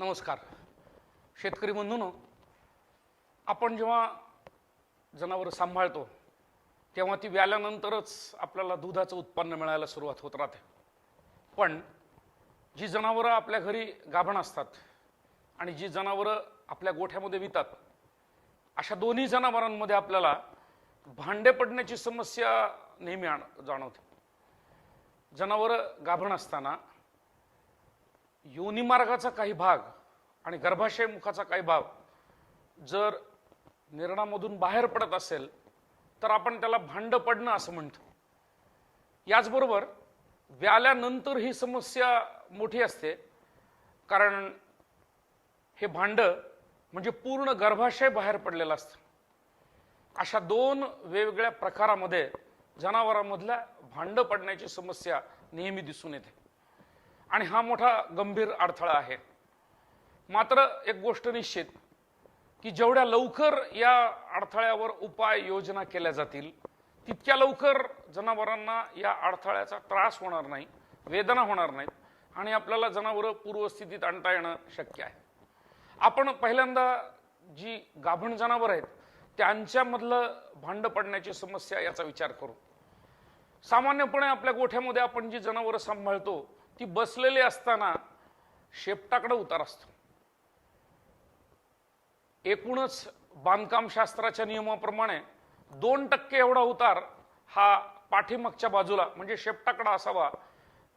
नमस्कार. शेतकरी बंधून आपण जेव्हा जनावरं सांभाळतो तेव्हा ती व्याल्यानंतरच आपल्याला दुधाचं उत्पन्न मिळायला सुरुवात होत राहते. पण जी जनावरं आपल्या घरी गाभण असतात आणि जी जनावरं आपल्या गोठ्यामध्ये वितात अशा दोन्ही जनावरांमध्ये आपल्याला भांडे पडण्याची समस्या नेहमी आण जाणवते. जनावरं गाभण असताना योनिमार्गाचा काही भाग आणि गर्भाशय मुखाचा काही भाग जर निर्णामधून बाहेर पडत असेल तर आपण त्याला भांड पडणं असं म्हणतो. याचबरोबर व्याल्यानंतर ही समस्या मोठी असते कारण हे भांड म्हणजे पूर्ण गर्भाशय बाहेर पडलेलं असतं. अशा दोन वेगवेगळ्या प्रकारामध्ये जनावरांमधल्या भांड पडण्याची समस्या नेहमी दिसून येते. आणि हा मोठा गंभीर अडथळा आहे. मात्र एक गोष्ट निश्चित की जेवढ्या लवकर या अडथळ्यावर उपाय योजना केल्या जातील तितक्या लवकर जनावरांना या अडथळ्याचा त्रास होणार नाही वेदना होणार नाहीत आणि आपल्याला जनावरं पूर्वस्थितीत आणता येणं शक्य आहे. आपण पहिल्यांदा जी गाभण जनावर आहेत त्यांच्यामधलं भांड पडण्याची समस्या याचा विचार करू. सामान्यपणे आपल्या गोठ्यामध्ये आपण जी जनावरं सांभाळतो ती बसलेली असताना शेपटाकडे उतार असतो. एकूणच बांधकाम शास्त्राच्या नियमाप्रमाणे दोन टक्के एवढा उतार हा पाठीमागच्या बाजूला म्हणजे शेपटाकडा असावा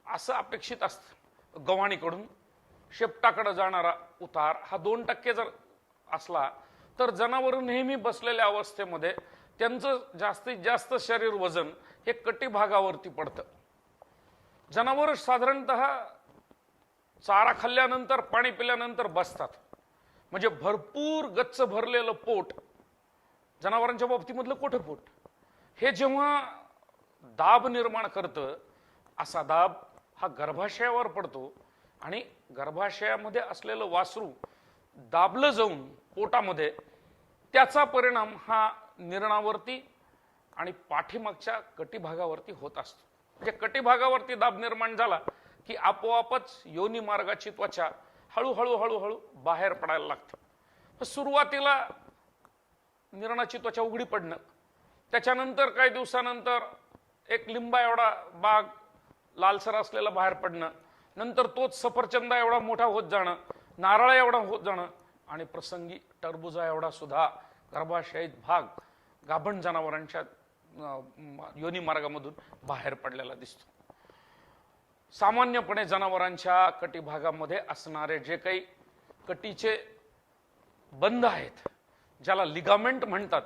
असं अपेक्षित असतं. गव्हाणीकडून शेपटाकडे जाणारा उतार हा दोन टक्के जर असला तर जनावर नेहमी बसलेल्या अवस्थेमध्ये त्यांचं जास्तीत जास्त शरीर वजन हे कटी भागावरती पडतं. जनावर साधारणत चारा खाल्ल्यानंतर पाणी पिल्यानंतर बसतात. म्हणजे भरपूर गच्च भरलेलं पोट जनावरांच्या बाबतीमधलं कोठं पोट? हे जेव्हा दाब निर्माण करतं असा दाब हा गर्भाशयावर पडतो आणि गर्भाशयामध्ये असलेलं वासरू दाबलं जाऊन पोटामध्ये त्याचा परिणाम हा निर्णावरती आणि पाठीमागच्या कटिभागावरती होत असतो. म्हणजे कटिभागावरती दाब निर्माण झाला की आपोआपच योनी मार्गाची त्वचा हळूहळू हळूहळू बाहेर पडायला लागते. सुरुवातीला निर्णाची त्वचा उघडी पडणं. त्याच्यानंतर काही दिवसानंतर एक लिंबा एवढा बाग लालसर असलेला बाहेर पडणं. नंतर तोच सफरचंदा एवढा मोठा होत जाणं. नारळ एवढा होत जाणं. आणि प्रसंगी टरबुजा एवढा सुद्धा गर्भाशयीत भाग गाभण जनावरांच्या योनी मार्गामधून बाहेर पडलेला दिसतो. सामान्यपणे जनावरांच्या कटी भागामध्ये असणारे जे काही कटीचे बंध आहेत ज्याला लिगामेंट म्हणतात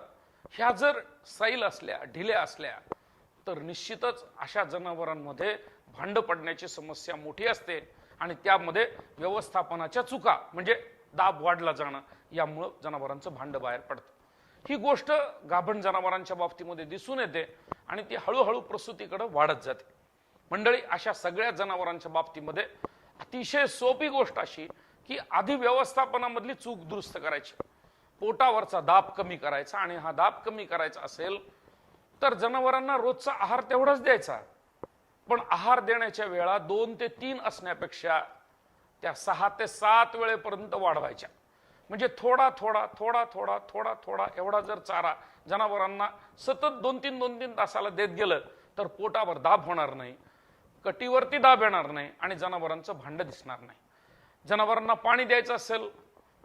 ह्या जर सैल असल्या ढिल्या असल्या तर निश्चितच अशा जनावरांमध्ये भांड पडण्याची समस्या मोठी असते आणि त्यामध्ये व्यवस्थापनाच्या चुका म्हणजे दाब वाढला जाणं यामुळं जनावरांचं भांड बाहेर पडतं. ही गोष्ट गाभण जनावरांच्या बाबतीमध्ये दिसून येते आणि ती हळूहळू प्रसूतीकडे वाढत जाते. मंडळी अशा सगळ्या जनावरांच्या बाबतीमध्ये अतिशय सोपी गोष्ट अशी की आधी व्यवस्थापनामधली चूक दुरुस्त करायची. पोटावरचा दाब कमी करायचा आणि हा दाब कमी करायचा असेल तर जनावरांना रोजचा आहार तेवढाच द्यायचा. पण आहार देण्याच्या वेळा दोन ते तीन असण्यापेक्षा त्या सहा ते सात वेळेपर्यंत वाढवायच्या. म्हणजे थोडा थोडा थोडा थोडा थोडा थोडा एवढा जर चारा जनावरांना सतत दोन तीन दोन तीन तासाला देत गेलं तर पोटावर दाब होणार नाही कटीवरती दाब येणार नाही आणि जनावरांचं भांडं दिसणार नाही. जनावरांना पाणी द्यायचं असेल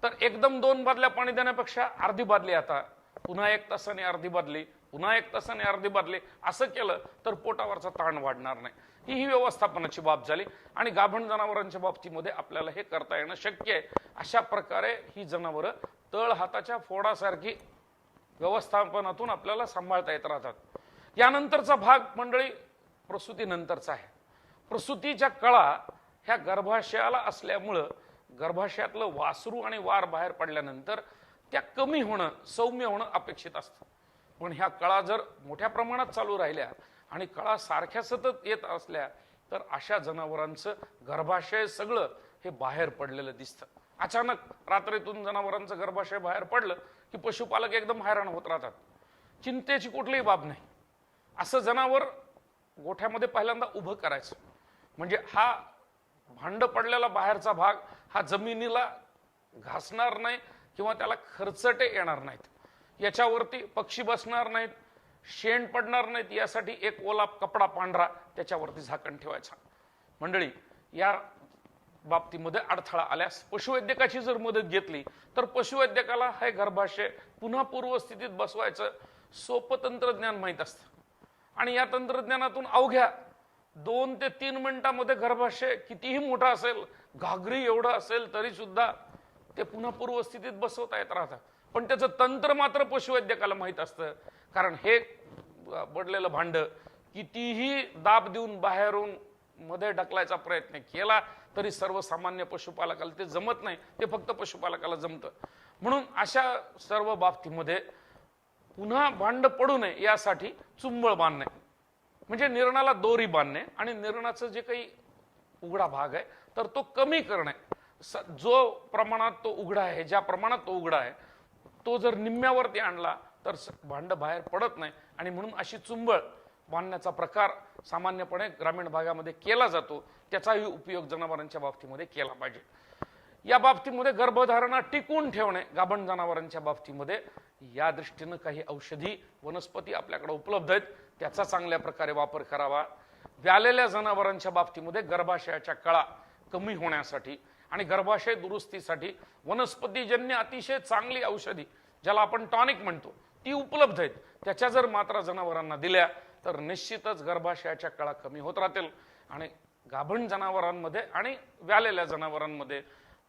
तर एकदम दोन बादल्या पाणी देण्यापेक्षा अर्धी बादली आता पुन्हा एक तासाने अर्धी बदली पुन्हा एक तासाने अर्धी बदली असं केलं तर पोटावरचा ताण वाढणार नाही. ही ही व्यवस्थापनाची बाब झाली आणि गाभण जनावरांच्या बाबतीमध्ये आपल्याला हे करता येणं शक्य आहे. अशा प्रकारे ही जनावरं तळ हाताच्या फोडासारखी व्यवस्थापनातून आपल्याला सांभाळता येत राहतात. यानंतरचा भाग मंडळी प्रसूतीनंतरचा आहे. प्रसूतीच्या कळा ह्या गर्भाशयाला असल्यामुळं गर्भाशयातलं वासरू आणि वार बाहेर पडल्यानंतर त्या कमी होणं सौम्य होणं अपेक्षित असतं. पण ह्या कळा जर मोठ्या प्रमाणात चालू राहिल्या आणि कळा सारख्या सतत येत असल्या तर अशा जनावरांचं गर्भाशय सगळं हे बाहेर पडलेलं दिसतं. अचानक रात्रीतून जनावरांचं गर्भाशय बाहेर पडलं की पशुपालक एकदम हैराण होत राहतात. चिंतेची कुठलीही बाब नाही. असं जनावर गोठ्यामध्ये पहिल्यांदा उभं करायचं. म्हणजे हा भांड पडलेला बाहेरचा भाग हा जमिनीला घासणार नाही किंवा त्याला खर्चटे येणार नाहीत. याच्यावरती पक्षी बसणार नाहीत शेण पडणार नाहीत यासाठी एक ओला कपडा पांढरा त्याच्यावरती झाकण ठेवायचा. मंडळी या बाबतीमध्ये अडथळा आल्यास पशुवैद्यकाची जर मदत घेतली तर पशुवैद्यकाला हे गर्भाशय पुन्हा पूर्वस्थितीत बसवायचं सोपं तंत्रज्ञान माहीत असतं. आणि या तंत्रज्ञानातून अवघ्या दोन ते तीन मिनिटामध्ये गर्भाशय कितीही मोठा असेल घागरी एवढं असेल तरी सुद्धा ते पुन्हा पूर्वस्थितीत बसवता येत राहतं पण त्याचं तंत्र मात्र पशुवैद्यकाला माहीत असतं. कारण हे बडलेलं भांड कितीही दाब देऊन बाहेरून मध्ये ढकलायचा प्रयत्न केला तरी सर्वसामान्य पशुपालकाला ते जमत नाही. ते फक्त पशुपालकाला जमतं. म्हणून अशा सर्व बाबतीमध्ये पुन्हा भांड पडू नये यासाठी चुंबळ बांधणे म्हणजे निर्णाला दोरी बांधणे आणि निर्णाचं जे काही उघडा भाग आहे तर तो कमी करणे. स- जो प्रमाणात तो उघडा आहे ज्या प्रमाणात तो उघडा आहे तो जर निम्म्यावरती आणला तर भांड बाहेर पडत नाही. आणि म्हणून अशी चुंबळ बांधण्याचा प्रकार सामान्यपणे ग्रामीण भागामध्ये केला जातो. त्याचाही उपयोग जनावरांच्या बाबतीमध्ये केला पाहिजे. या बाबतीमध्ये गर्भधारणा टिकवून ठेवणे गाभण जनावरांच्या बाबतीमध्ये या दृष्टीनं काही औषधी वनस्पती आपल्याकडे उपलब्ध आहेत. त्याचा चांगल्या प्रकारे वापर करावा. व्यालेल्या जनावरांच्या बाबतीमध्ये गर्भाशयाच्या कळा कमी होण्यासाठी आणि गर्भाशय दुरुस्तीसाठी वनस्पतीजन्य अतिशय चांगली औषधी ज्याला आपण टॉनिक म्हणतो ती उपलब्ध आहेत. त्याच्या जर मात्रा जनावरांना दिल्या तर निश्चितच गर्भाशयाच्या कळा कमी होत राहतील. आणि गाभण जनावरांमध्ये आणि व्यालेल्या जनावरांमध्ये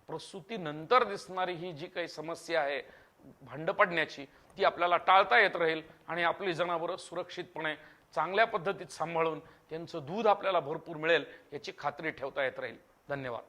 प्रसूतीनंतर दिसणारी ही जी काही समस्या आहे भांड पडण्याची ती आपल्याला टाळता येत राहील आणि आपली जनावरं सुरक्षितपणे चांगल्या पद्धतीत सांभाळून त्यांचं दूध आपल्याला भरपूर मिळेल याची खात्री ठेवता येत राहील. धन्यवाद.